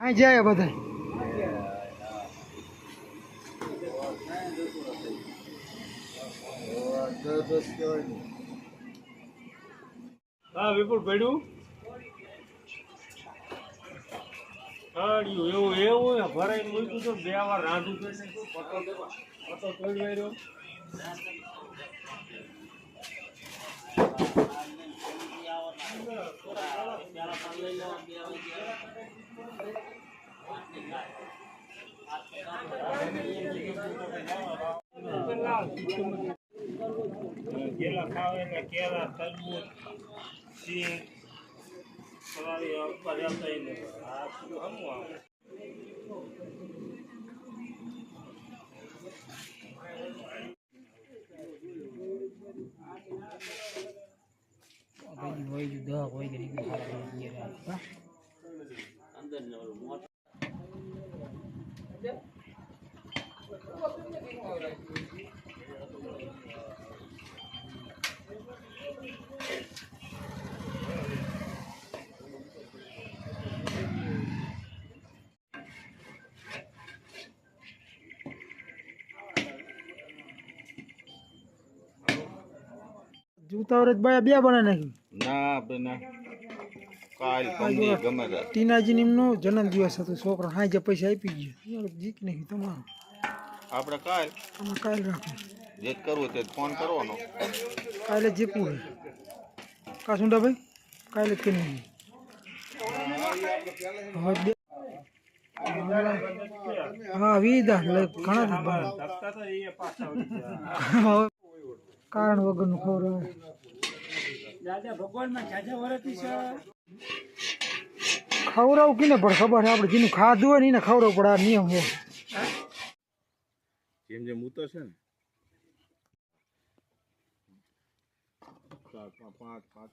અહીં જાય બધા હા વિપુલ પડ્યું અડ્યું એવું એવું ને ભરાઈને મૂક્યું તો બે વાર રાંધું કરીને પતો પતો તોડી રહ્યો કેળા ખાવે એટલે તરબૂચ સિંગ ફરાળી ઉપર આવતા ઈ જૂતા વરસ બે બે બનાવી નાખી. ના બેના કાલ પંદી ગમે તે ટીનાજી એમનો જન્મદિવસ હતો છોકરા હાજે પૈસા આપી ગયા. યાર જીત નહીં તમારું. આપણે કાલ તમે કાલ રાખો. જે કરવું તે ફોન કરવાનો. કાલે જીપવું કા સુંડાભાઈ? કાલે જ કરી નાખીએ. હવે હા વિદા ઘણા જ વગરનું ધક્કા તો એ પાછા વળી ગયા. હવે કારણ વગરનું ખવડાવે ખવડાવું કીને પણ ખબર છે? આપણે જેનું ખાધું હોય ને એને ખવડાવવું પડે આ નિયમ છે. જેમ જેમ ઉતર છે ને. ચાર પાંચ પાંચ પાંચ.